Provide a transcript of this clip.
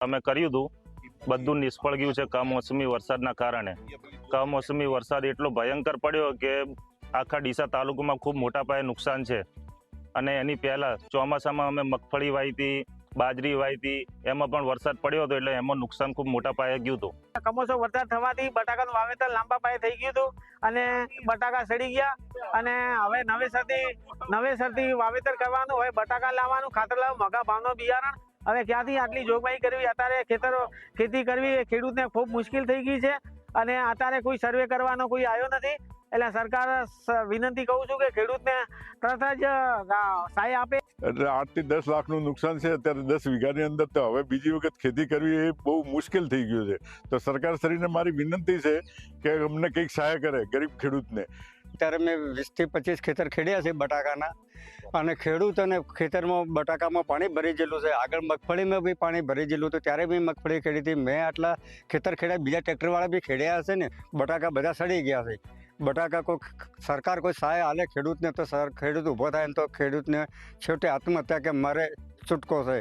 અમે કર્યું હતું. બધું નિષ્ફળ ગયું છે કમોસમી વરસાદના કારણે. કમોસમી વરસાદ એટલો ભયંકર પડ્યો કે આખા ડીસા તાલુકામાં ખૂબ મોટા પાયે નુકસાન છે. અને એની પહેલાં ચોમાસામાં અમે મગફળી વાવી બાજરી વાવી એમાં પણ વરસાદ પડ્યો હતો એટલે એમાં નુકસાન ખૂબ મોટા પાયે ગયું હતું. કમોસમ વરસાદ થવાથી બટાકાનું વાવેતર લાંબા પાયે થઈ ગયું હતું અને બટાકા સડી ગયા. અને હવે નવેસરથી નવેસરથી વાવેતર કરવાનું, હવે બટાકા લાવવાનું, ખાતર લાવવાનું મોંઘા ભાવનું બિયારણ હવે ક્યાંથી આટલી જોગવાઈ કરવી? અત્યારે ખેતરો ખેતી કરવી એ ખેડૂતને ખૂબ મુશ્કેલ થઈ ગઈ છે અને અત્યારે કોઈ સર્વે કરવાનો કોઈ આવ્યો નથી. એટલે સરકાર વિનંતી કહું છું કે ખેડૂતને તરત જ સહાય આપે. એટલે આઠથી દસ લાખનું નુકસાન છે અત્યારે દસ વીઘાની અંદર તો હવે બીજી વખત ખેતી કરવી એ બહુ મુશ્કેલ થઈ ગયું છે. તો સરકાર શ્રીને મારી વિનંતી છે કે અમને કંઈક સહાય કરે ગરીબ ખેડૂતને. ત્યારે મેં વીસથી પચીસ ખેતર ખેડ્યા છે બટાકાના. અને ખેડૂત અને ખેતરમાં બટાકામાં પાણી ભરી ગયેલું છે. આગળ મગફળીમાં બી પાણી ભરી ગયેલું હતું ત્યારે બી મગફળી ખેડી હતી. મેં આટલા ખેતર ખેડ્યા, બીજા ટ્રેક્ટરવાળા બી ખેડ્યા હશે ને, બટાકા બધા સડી ગયા છે. બટાકા કોઈ સરકાર કોઈ સહાય હાલે ખેડૂતને તો સર, ખેડૂત ઊભો થાય ને તો ખેડૂતને છેવટે આત્મહત્યા કે મારે છૂટકો છે.